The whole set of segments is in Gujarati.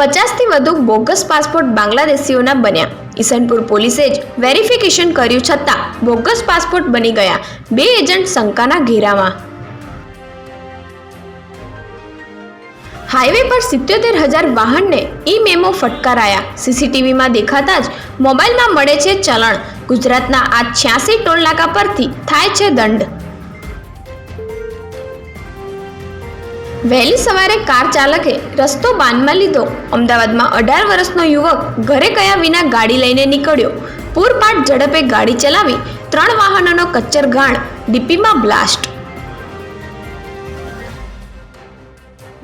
પચાસથી વધુ બોગસ પાસપોર્ટ બાંગ્લાદેશીઓના બન્યા. ઈસનપુર પોલીસે જ વેરિફિકેશન કર્યું છતાં બોગસ પાસપોર્ટ બની ગયા બે એજન્ટ શંકાના ઘેરામાં. હાઈવે પર સિત્યોતેર હજાર વાહનને ઈ મેમો ફટકારાયા. સીસીટીવીમાં દેખાતા જ મોબાઈલમાં મળે છે ચલણ. ગુજરાતના આ છ્યાસી ટોલ નાકા પરથી થાય છે દંડ. વહેલી સવારે કાર ચાલકે રસ્તો બાનમાં લીધો. અમદાવાદમાં અઢાર વર્ષનો યુવક ઘરે કયા વિના ગાડી લઈને નીકળ્યો. પૂરપાટ ઝડપે ગાડી ચલાવી ત્રણ વાહનોનો કચ્ચર ગાણ ડીપીમાં બ્લાસ્ટ.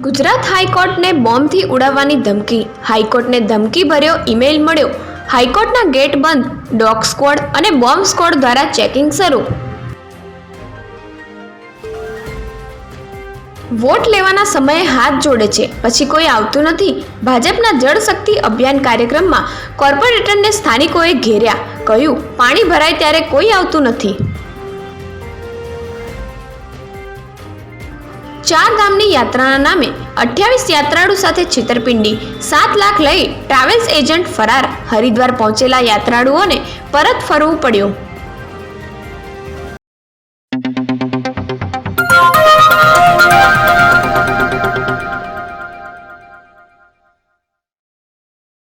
ગુજરાત હાઈકોર્ટને બોમ્બથી ઉડાવવાની ધમકી. હાઈકોર્ટને ધમકી ભર્યો ઈમેલ મળ્યો. હાઈકોર્ટના ગેટ બંધ, ડોગ સ્કોડ અને બોમ્બ સ્કોડ દ્વારા ચેકિંગ શરૂ. વોટ લેવાના સમયે હાથ જોડે છે. પછી કોઈ આવતું નથી. ભાજપના જળશક્તિ અભિયાન કાર્યક્રમમાં કોર્પોરેટરને સ્થાનિકોએ ઘેર્યા. કહ્યું, પાણી ભરાય ત્યારે કોઈ આવતું નથી. ચાર ધામની યાત્રાના નામે અઠ્યાવીસ યાત્રાળુ સાથે છેતરપિંડી. સાત લાખ લઈ ટ્રાવેલ્સ એજન્ટ ફરાર. હરિદ્વાર પહોંચેલા યાત્રાળુઓને પરત ફરવું પડ્યું.